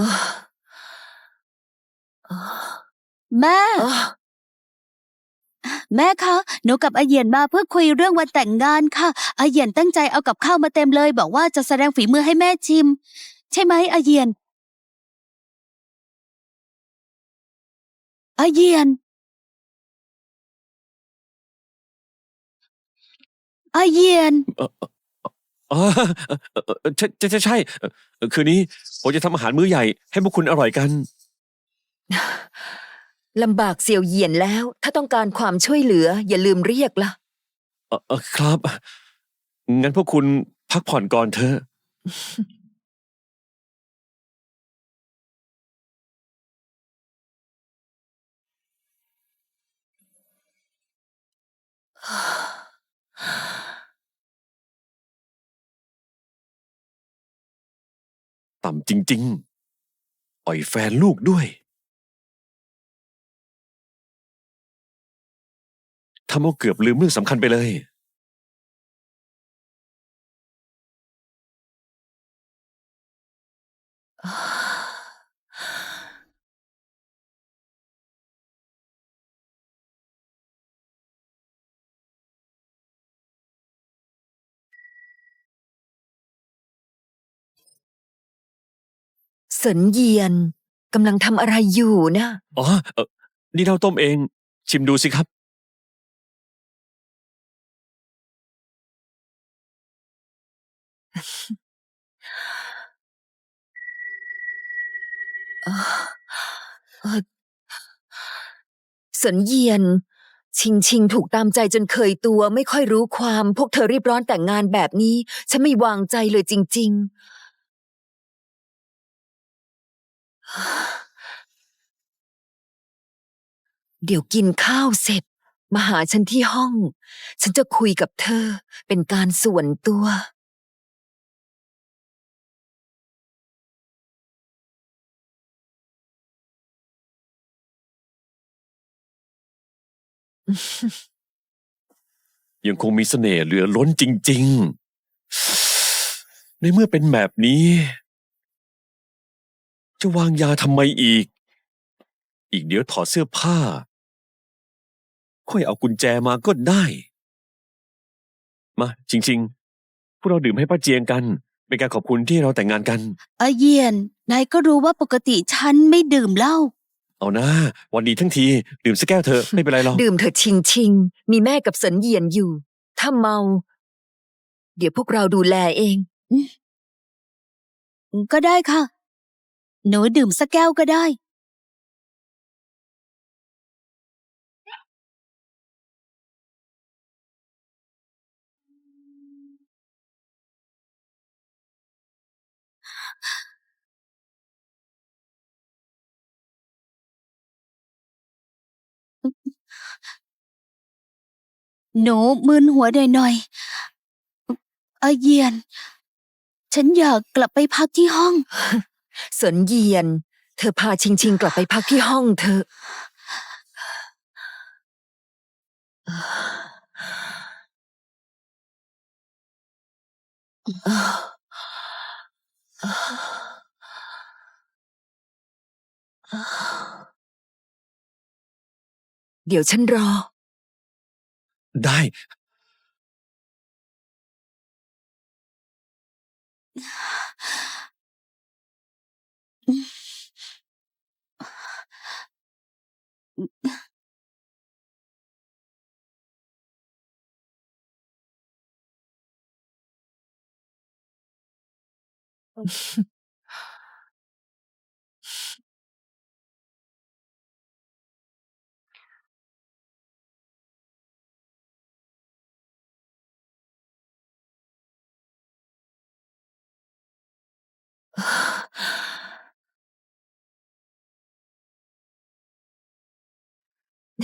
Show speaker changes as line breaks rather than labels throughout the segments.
ออ
แม่ แม่คะ หนูกับอาเหยียนมาเพื่อคุยเรื่องวันแต่งงานค่ะ อาเหยียนตั้งใจเอากับข้าวมาเต็มเลย บอกว่าจะแสดงฝีมือให้แม่ชิม ใช่ไหมอาเหยียน อาเหยียน อาเหยียน
อ๋อ เอ่อเอ่อใช่ใช่ใช่ใช่เอ่อคืนนี้ผมจะทำอาหารมื้อใหญ่ให้พวกคุณอร่อยกัน
ลำบากเสี่ยวเหยียนแล้ว ถ้าต้องการความช่วยเหลือ อย่าลืมเรียกล่ะ
เอ่อเอ่อครับ งั้นพวกคุณพักผ่อนก่อนเถอะ ต่ำจริง ๆ อ่อยแฟนลูกด้วย ทำเอาเกือบลืมเรื่องสำคัญไปเลย
เสินเหยียนกำลังทำอะไรอยู่นะ
อ๋อเออนี่เราต้มเอง ชิมดูสิครับ
เอ่อเอ่อเสินเหยียน ชิงชิงถูกตามใจจนเคยตัว ไม่ค่อยรู้ความ พวกเธอรีบร้อนแต่งงานแบบนี้ ฉันไม่วางใจเลยจริง ๆ เดี๋ยวกินข้าวเสร็จ มาหาฉันที่ห้อง ฉันจะคุยกับเธอเป็นการส่วนตัว
ยังคงมีเสน่ห์เหลือล้นจริง ๆ ในเมื่อเป็นแบบนี้ จะวางยาทำไมอีก อีกเดี๋ยวถอดเสื้อผ้า ค่อยเอากุญแจมาก็ได้ มา จริง ๆ พวกเราดื่มให้ป้าเจียงกัน เป็นการขอบคุณที่เราแต่งงานกัน
อาเหยียน นายก็รู้ว่าปกติฉันไม่ดื่มเหล้า
เอานะ วันดีทั้งที ดื่มสักแก้วเถอะไม่เป็นไรหรอก
ดื่มเถอะชิงชิง มีแม่กับเสินเหยียนอยู่ ถ้าเมา เดี๋ยวพวกเราดูแลเอง
ก็ได้ค่ะ หนูดื่มสักแก้วก็ได้ หนูมึนหัวหน่อยๆอาเยียน ฉันอยากกลับไปพักที่ห้อง
เสินเยียน เธอพาชิงชิงกลับไปพักที่ห้องเธอ เดี๋ยวฉันรอ
ได้ よし。
เ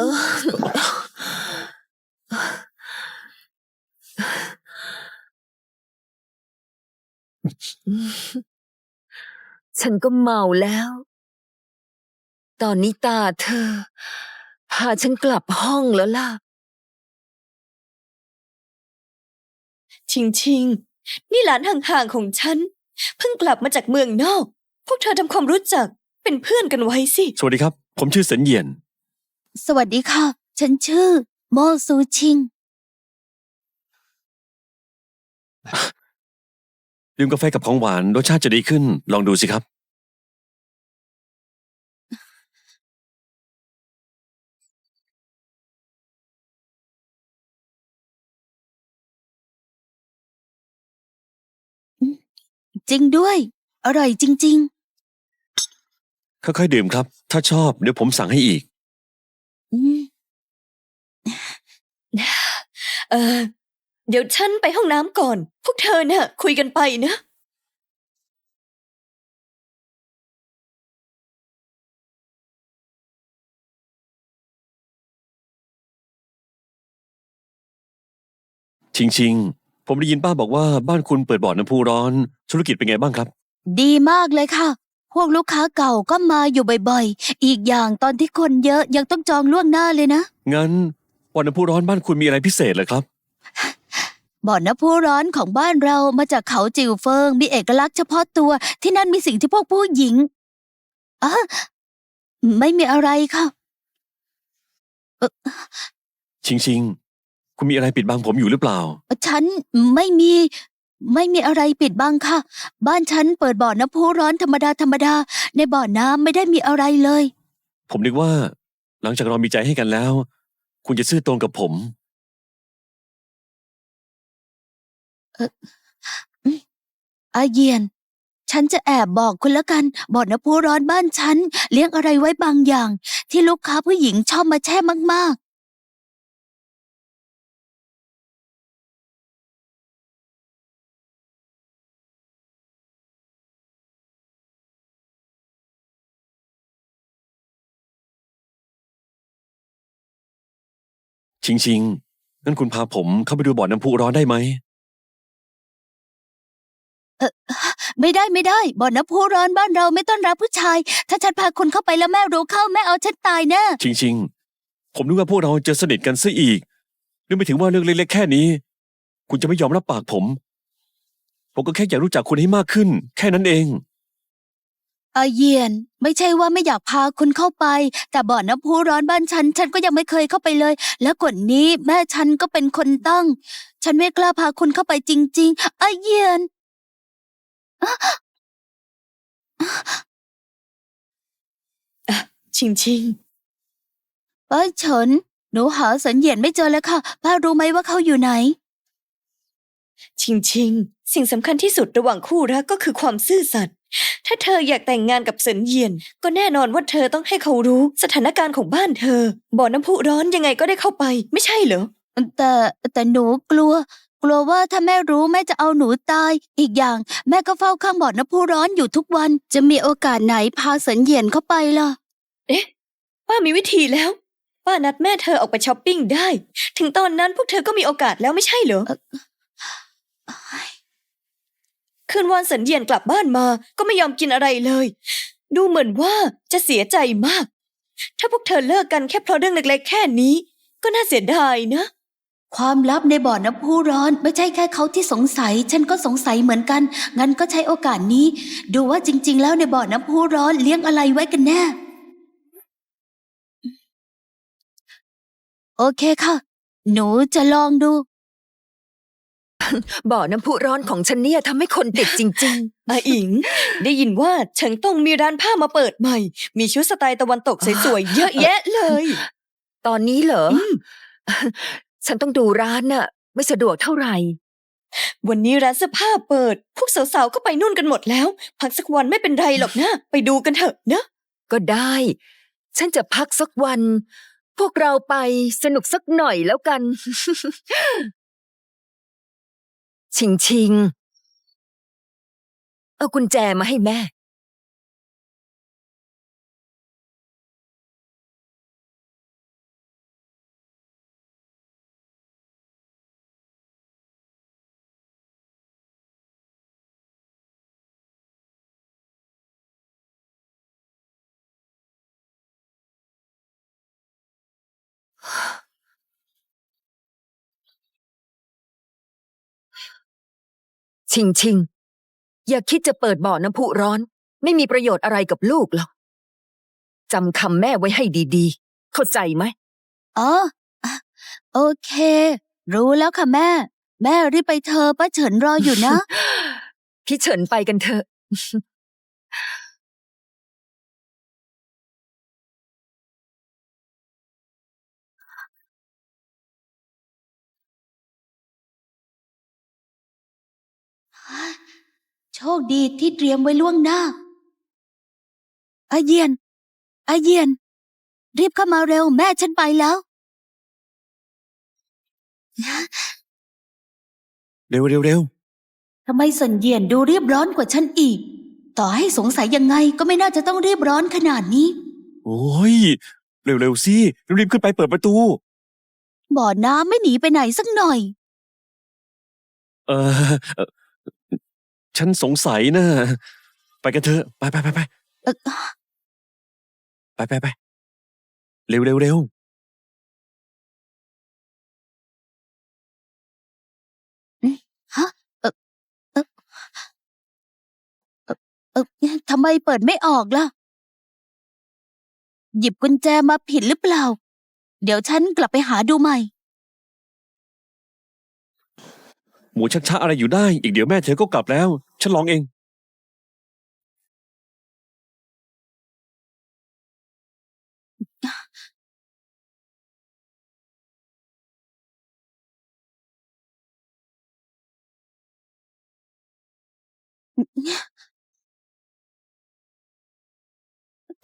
ออ ฉันก็เมาแล้ว ตอนนี้ตาเธอ พาฉันกลับห้องแล้วล่ะ
ชิงชิง นี่หลานห่างๆของฉัน เพิ่งกลับมาจากเมืองนอก พวกเธอทำความรู้จักเป็นเพื่อนกันไว้สิ
สวัสดีครับ ผมชื่อเสินเหยียน
สวัสดีค่ะ ฉันชื่อ โมซูชิง
ดื่มกาแฟกับของหวานรสชาติจะดีขึ้น ลองดูสิครับ
จริงด้วย อร่อยจริง
ค่อยๆดื่มครับ ถ้าชอบเดี๋ยวผมสั่งให้อีก
ๆ อืม
เออเดี๋ยวฉันไปห้องน้ำก่อน พวกเธอน่ะ คุยกันไปนะ
ชิงชิง ผมได้ยินป้าบอกว่าบ้านคุณเปิดบ่อน้ำพุร้อน ธุรกิจเป็นไงบ้างครับ
ดีมากเลยค่ะ พวกลูกค้าเก่าก็มาอยู่บ่อยๆ อีกอย่างตอนที่คนเยอะยังต้องจองล่วงหน้าเลยนะ
งั้นบ่อน้ำพุร้อนบ้านคุณมีอะไรพิเศษเหรอครับ
บ่อน้ำพุร้อนของบ้านเรามาจากเขาจิวเฟิง มีเอกลักษณ์เฉพาะตัว ที่นั่นมีสิ่งที่พวกผู้หญิงอะไม่มีอะไรค่ะ
ชิงชิง คุณมีอะไรปิดบังผมอยู่หรือเปล่า
ฉันไม่มี ไม่มีอะไรปิดบังค่ะ บ้านฉันเปิดบ่อน้ำพุร้อนธรรมดาธรรมดา ในบ่อน้ำไม่ได้มีอะไรเลย
ผมนึกว่า หลังจากเรามีใจให้กันแล้ว คุณจะซื่อตรงกับผม
อาเยียน ฉันจะแอบบอกคุณแล้วกันบ่อน้ำพุร้อนบ้านฉัน เลี้ยงอะไรไว้บางอย่าง ที่ลูกค้าผู้หญิงชอบมาแช่มาก
ชิงชิงงั้นคุณพาผมเข้าไปดูบ่อน้ำพุร้อนได้ไหม
ๆไม่ได้ไม่ได้บ่อน้ำพุร้อนบ้านเราไม่ต้อนรับผู้ชาย ถ้าฉันพาคุณเข้าไปแล้วแม่รู้เข้าแม่เอาฉันตายแน่
ชิงชิงผมนึกว่าพวกเราจะสนิทกันซะอีกนึกไม่ถึงว่าเรื่องเล็กๆแค่นี้ คุณจะไม่ยอมรับปากผม ผมก็แค่อยากรู้จักคุณให้มากขึ้น แค่นั้นเอง
อาเยียน ไม่ใช่ว่าไม่อยากพาคุณเข้าไป แต่บ่อน้ำพุร้อนบ้านฉัน ฉันก็ยังไม่เคยเข้าไปเลย แล้วกว่านี้แม่ฉันก็เป็นคนตั้ง ฉันไม่กล้าพาคุณเข้าไปจริง ๆ อาเยียน
ชิงชิง
ป้าเฉินหนูหาสัญญาณไม่เจอแล้วค่ะป้ารู้ไหมว่าเขาอยู่ไหน
ชิงชิง สิ่งสำคัญที่สุดระหว่างคู่รักก็คือความซื่อสัตย์ ถ้าเธออยากแต่งงานกับเสินเยียน ก็แน่นอนว่าเธอต้องให้เขารู้สถานการณ์ของบ้านเธอ บ่อน้ำพุร้อนยังไงก็ได้เข้าไป ไม่ใช่เหรอ
แต่แต่หนูกลัว กลัวว่าถ้าแม่รู้แม่จะเอาหนูตาย อีกอย่างแม่ก็เฝ้าข้างบ่อน้ำพุร้อนอยู่ทุกวัน จะมีโอกาสไหนพาสัญญาณเข้าไปล่ะ
เอ๊ะป้ามีวิธีแล้วป้านัดแม่เธอออกไปช้อปปิ้งได้ ถึงตอนนั้นพวกเธอก็มีโอกาสแล้วไม่ใช่เหรอ คืนวันสัญญาณกลับบ้านมาก็ไม่ยอมกินอะไรเลย ดูเหมือนว่าจะเสียใจมาก ถ้าพวกเธอเลิกกันแค่เพราะเรื่องเล็กๆแค่นี้ ก็น่าเสียดายนะ
ความลับในบ่อน้ำพุร้อนไม่ใช่แค่เขาที่สงสัย ฉันก็สงสัยเหมือนกัน งั้นก็ใช้โอกาสนี้ ดูว่าจริง ๆ แล้วในบ่อน้ำพุร้อนเลี้ยงอะไรไว้กันแน่ โอเคค่ะ หนูจะลองดู
บ่อน้ำพุร้อนของฉันเนี่ยทำให้คนติดจริง
อาอิง ได้ยินว่าเฉิงตงมีร้านผ้ามาเปิดใหม่ มีชุดสไตล์ตะวันตกสวยๆเยอะแยะเลย
ๆ ตอนนี้เหรออ
ม
ฉันต้องดูร้านน่ะ ไม่สะดวกเท่าไหร่
วันนี้ร้านเสื้อผ้าเปิด พวกสาวๆก็ไปนู่นกันหมดแล้ว พักสักวันไม่เป็นไรหรอกนะ ไปดูกันเถอะนะ
ก็ได้ ฉันจะพักสักวัน พวกเราไปสนุกสักหน่อยแล้วกัน ชิงชิง เอากุญแจมาให้แม่ ชิงชิง อย่าคิดจะเปิดบ่อน้ำพุร้อน ไม่มีประโยชน์อะไรกับลูกหรอกจำคำแม่ไว้ให้ดีๆ เข้าใจไหม
อ๋ออะโอเค รู้แล้วค่ะแม่ แม่รีบไปเธอะป้าเฉินรออยู่นะ
พี่เฉินไปกันเถอะ
โชคดีที่เตรียมไว้ล่วงหน้าอาเยียนอาเยียน รีบเข้ามาเร็วแม่ฉันไปแล้ว
เร็วเร็วเร็ว
ทำไมสันเยียนดูรีบร้อนกว่าฉันอีก ต่อให้สงสัยยังไงก็ไม่น่าจะต้องรีบร้อนขนาดนี้
โอ้ย เร็วเร็วสิรีบขึ้นไปเปิดประตู
บ่อน้ำไม่หนีไปไหนสักหน่อย
เออเอ่อ ฉันสงสัยนะไปกันเถอะ ไปไปไปไป
เอ่อ
ไปไปไปเร็วเร็วเร็ว
เออทำไมเปิดไม่ออกล่ะ หยิบกุญแจมาผิดหรือเปล่า เดี๋ยวฉันกลับไปหาดูใหม่
หมูชักช้าอะไรอยู่ได้ อีกเดี๋ยวแม่เธอก็กลับแล้ว ฉันลองเอง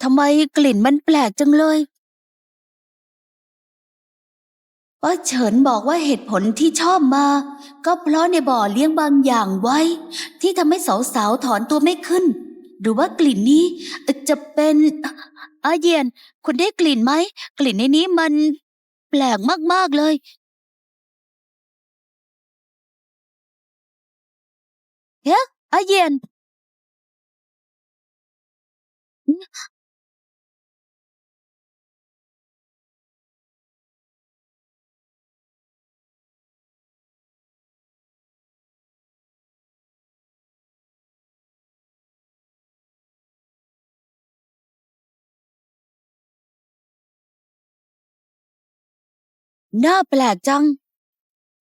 ทำไมกลิ่นมันแปลกจังเลย ป้าเฉินบอกว่าเหตุผลที่ชอบมา ก็เพราะในบ่อเลี้ยงบางอย่างไว้ ที่ทำให้สาวๆถอนตัวไม่ขึ้น หรือว่ากลิ่นนี้จะเป็นอาเยียน คุณได้กลิ่นไหม กลิ่นในนี้มันแปลกมากๆเลย เฮ้อาเยียน น่าแปลกจัง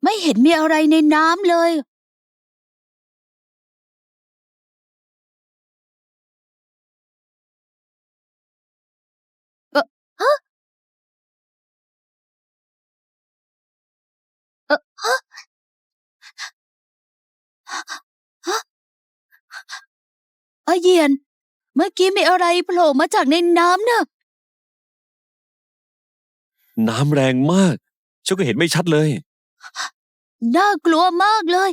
ไม่เห็นมีอะไรในน้ำเลย เอ่อฮะเอ่อฮะฮะอาเยียน เมื่อกี้มีอะไรโผล่มาจากในน้ำเนอะ
น้ำแรงมาก ฉันก็เห็นไม่ชัดเลย
น่ากลัวมากเลย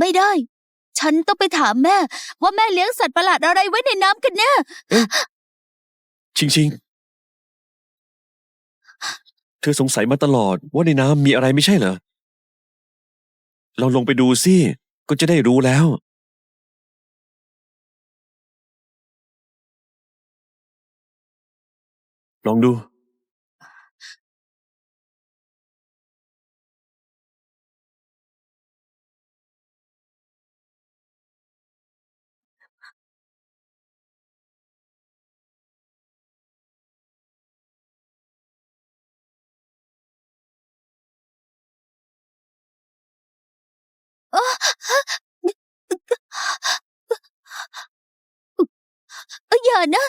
ไม่ได้ ฉันต้องไปถามแม่ ว่าแม่เลี้ยงสัตว์ประหลาดอะไรไว้ในน้ำกันแน่
ชิงชิงเธอสงสัยมาตลอดว่าในน้ำมีอะไรไม่ใช่เหรอ เราลงไปดูสิก็จะได้รู้แล้ว ลองดู
อย่านะ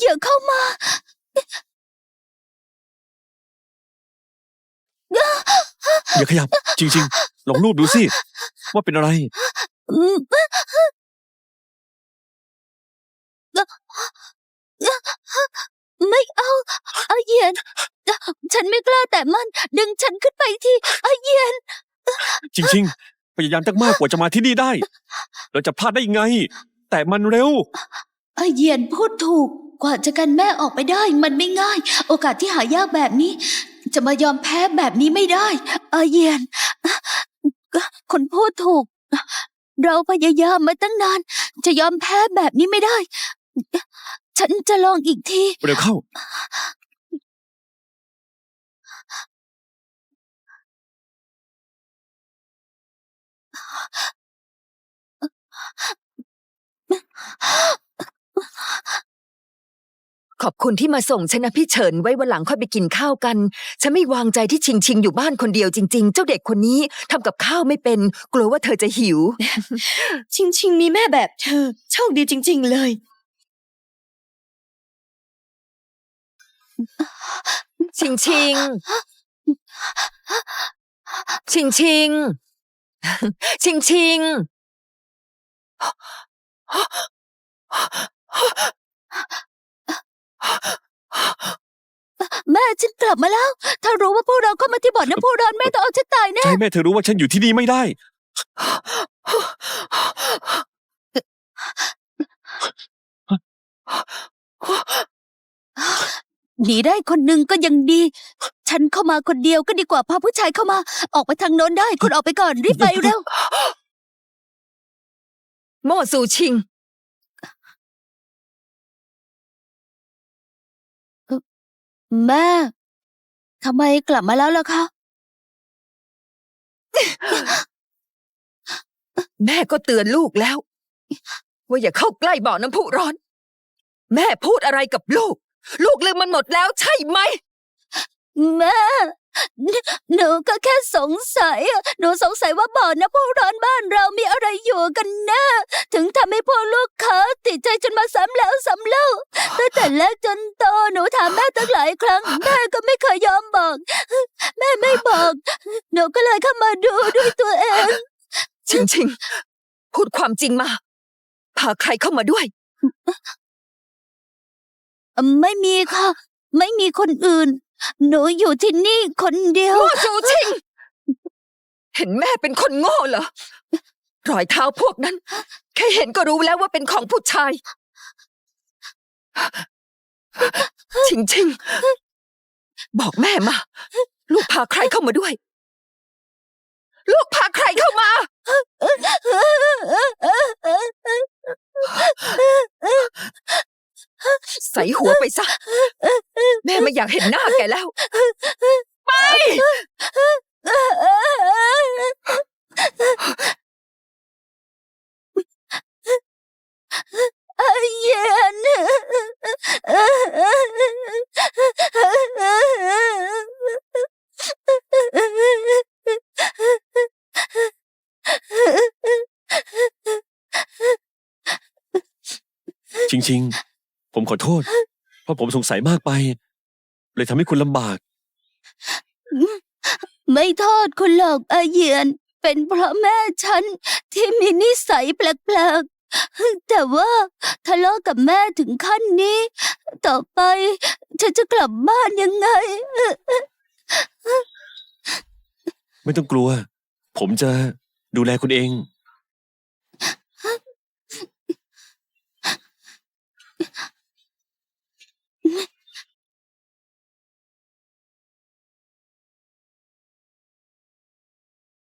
อย่าเข้ามา
อย่าขยับ จริงๆ ลองรูปดูสิ ว่าเป็นอะไร
ไม่เอาอาเยียน ฉันไม่กล้าแต่มัน ดึงฉันขึ้นไปที่อาเยียน
จริง ๆ พยายามตั้งมากกว่าจะมาที่นี่ได้ เราจะพลาดได้ยังไง แต่มันเร็ว
อาเยียนพูดถูก กว่าจะกันแม่ออกไปได้ มันไม่ง่าย โอกาสที่หายากแบบนี้ จะมายอมแพ้แบบนี้ไม่ได้อาเยียนคนพูดถูก เราพยายามมาตั้งนาน จะยอมแพ้แบบนี้ไม่ได้ ฉันจะลองอีกที
เร็วเข้า
ขอบคุณที่มาส่งฉันนะพี่เฉินไว้วันหลังค่อยไปกินข้าวกัน ฉันไม่วางใจที่ชิงชิงอยู่บ้านคนเดียวจริง ๆ เจ้าเด็กคนนี้ทำกับข้าวไม่เป็น กลัวว่าเธอจะหิว
ชิงชิงมีแม่แบบเธอ โชคดีจริง ๆ เลย
ชิงชิง ชิงชิง ชิงชิง
แม่ฉันกลับมาแล้ว ถ้ารู้ว่าพวกเราเข้ามาที่บ่อนน้ำพุร้อนแม่ต้องเอาฉันตายแน่
จะให้แม่เธอรู้ว่าฉันอยู่ที่นี่ไม่ได้
หนีได้คนหนึ่งก็ยังดี ฉันเข้ามาคนเดียวก็ดีกว่าพาผู้ชายเข้ามา ออกไปทางโน้นได้คุณออกไปก่อนรีบไปเร็ว
โม่ซูชิง
แม่ทำไมกลับมาแล้วล่ะคะ
แม่ก็เตือนลูกแล้ว ว่าอย่าเข้าใกล้บ่อน้ำพุร้อน แม่พูดอะไรกับลูก ลูกลืมมันหมดแล้วใช่ไหม
แม่หนหนูก็แค่สงสัยอะหนูสงสัยว่าบ่อนน้ำพุร้อนบ้านเรามีอะไรอยู่กันแน่ถึงทำให้พวกลูกค้าติดใจจนมาซ้ำแล้วซ้ำเล่าตั้งแต่เล็กจนโตหนูถามแม่ตั้งหลายครั้ง แม่ก็ไม่เคยยอมบอก แม่ไม่บอก หนูก็เลยเข้ามาดูด้วยตัวเอง
ชิงชิงพูดความจริงมา พาใครเข้ามาด้วย
ไม่มีค่ะ ไม่มีคนอื่น หนูอยู่ที่นี่คนเดียว
โม่ซูชิง เห็นแม่เป็นคนโง่เหรอ รอยเท้าพวกนั้น แค่เห็นก็รู้แล้วว่าเป็นของผู้ชาย ชิงชิง บอกแม่มา ลูกพาใครเข้ามาด้วย ลูกพาใครเข้ามา ใส่หัวไปซะ แม่ไม่อยากเห็นหน้าแกแล้ว ไป
อาเย็น
จริงๆ ผมขอโทษ เพราะผมสงสัยมากไป เลยทำให้คุณลำบาก
ไม่โทษคุณหรอกอาเยียน เป็นเพราะแม่ฉันที่มีนิสัยแปลกๆ แต่ว่าทะเลาะกับแม่ถึงขั้นนี้ ต่อไปฉันจะกลับบ้านยังไง
ไม่ต้องกลัว ผมจะดูแลคุณเอง